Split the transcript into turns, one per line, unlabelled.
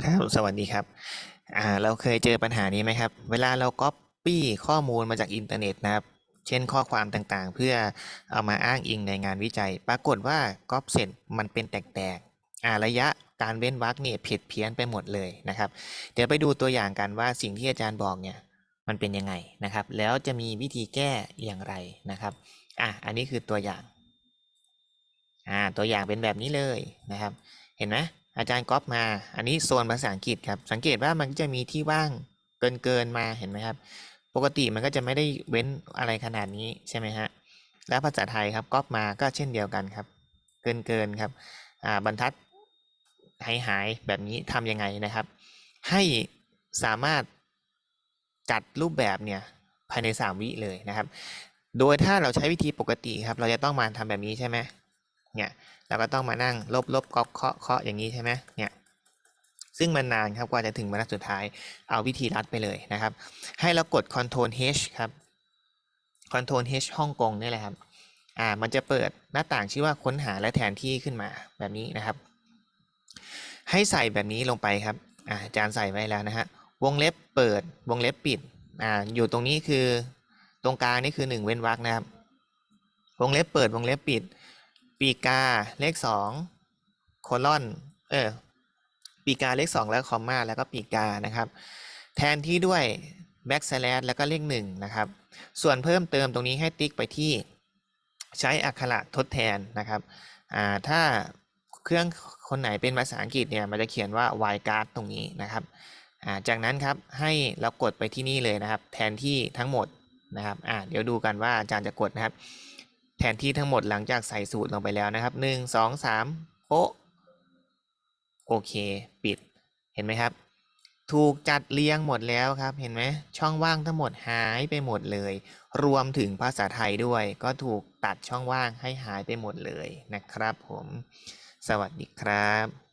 ครับ สวัสดีครับอ่าเราเคยเจอปัญหานี้ไหมครับ เวลาเราก๊อปปี้ข้อมูลมาจากอินเทอร์เน็ตนะครับ เช่นข้อความต่างๆ เพื่อเอามาอ้างอิงในงานวิจัย ปรากฏว่าก๊อปเสร็จมันเป็นแตกๆอ่าระยะการเว้นวรรคเนี่ยผิดเพี้ยนไปหมดเลยนะครับ เดี๋ยวไปดูตัวอย่างกันว่าสิ่งที่อาจารย์บอกเนี่ยมันเป็นยังไงนะครับ แล้วจะมีวิธีแก้อย่างไรนะครับอะอันนี้คือตัวอย่างอ่าตัวอย่างเป็นแบบนี้เลยนะครับ เห็นไหม อาจารย์ก๊อปมา อันนี้โซนภาษาอังกฤษครับ สังเกตว่ามันจะมีที่ว่างเกินเกินๆมาเห็นไหมครับ ปกติมันก็จะไม่ได้เว้นอะไรขนาดนี้ใช่ไหมฮะ แล้วภาษาไทยครับก๊อปมาก็เช่นเดียวกันครับ เกินเกินๆครับ อ่าบรรทัดหายหายๆแบบนี้ทำยังไงนะครับ ให้สามารถจัดรูปแบบเนี่ยภายใน 3 วิเลยนะครับ โดยถ้าเราใช้วิธีปกติครับ เราจะต้องมาทำแบบนี้ใช่ไหม เนี่ยเราก็ต้องมานั่งลบลบก๊อปเคาะเคาะอย่างนี้ใช่ไหมเนี่ยซึ่งมันนานครับกว่าจะถึงบรรทัดสุดท้ายเอาวิธีรัดไปเลยนะครับ ให้เรากด Ctrl H ครับ Ctrl H ฮ่องกงนี่แหละครับอ่ามันจะเปิดหน้าต่างชื่อว่าค้นหาและแทนที่ขึ้นมาแบบนี้นะครับ ให้ใส่แบบนี้ลงไปครับอ่าจารย์ใส่ไว้แล้วนะฮะวงเล็บเปิดวงเล็บปิดอ่าอยู่ตรงนี้คือตรงกลางนี่คือหนึ่งเว้นวรรคนะครับวงเล็บเปิดวงเล็บปิด ปีกาเลขสองโคลอนเออปีกาเลขสองแล้วคอมมาแล้วก็ปีกานะครับ แทนที่ด้วยแบ็กสแลชแล้วก็เลขหนึ่งนะครับ ส่วนเพิ่มเติมตรงนี้ให้ติ๊กไปที่ใช้อักขระทดแทนนะครับอ่าถ้าเครื่องคนไหนเป็นภาษาอังกฤษเนี่ยมันจะเขียนว่า y card ตรงนี้นะครับอ่าจากนั้นครับให้เรากดไปที่นี่เลยนะครับ แทนที่ทั้งหมดนะครับอ่าเดี๋ยวดูกันว่าอาจารย์จะกดนะครับ แทนที่ทั้งหมดหลังจากใส่สูตรลงไปแล้วนะครับหนึ่งสองสามโป๊ะโอเค ปิดเห็นไหมครับ ถูกจัดเรียงหมดแล้วครับเห็นไหมช่องว่างทั้งหมดหายไปหมดเลย รวมถึงภาษาไทยด้วย ก็ถูกตัดช่องว่างให้หายไปหมดเลยนะครับผม สวัสดีครับ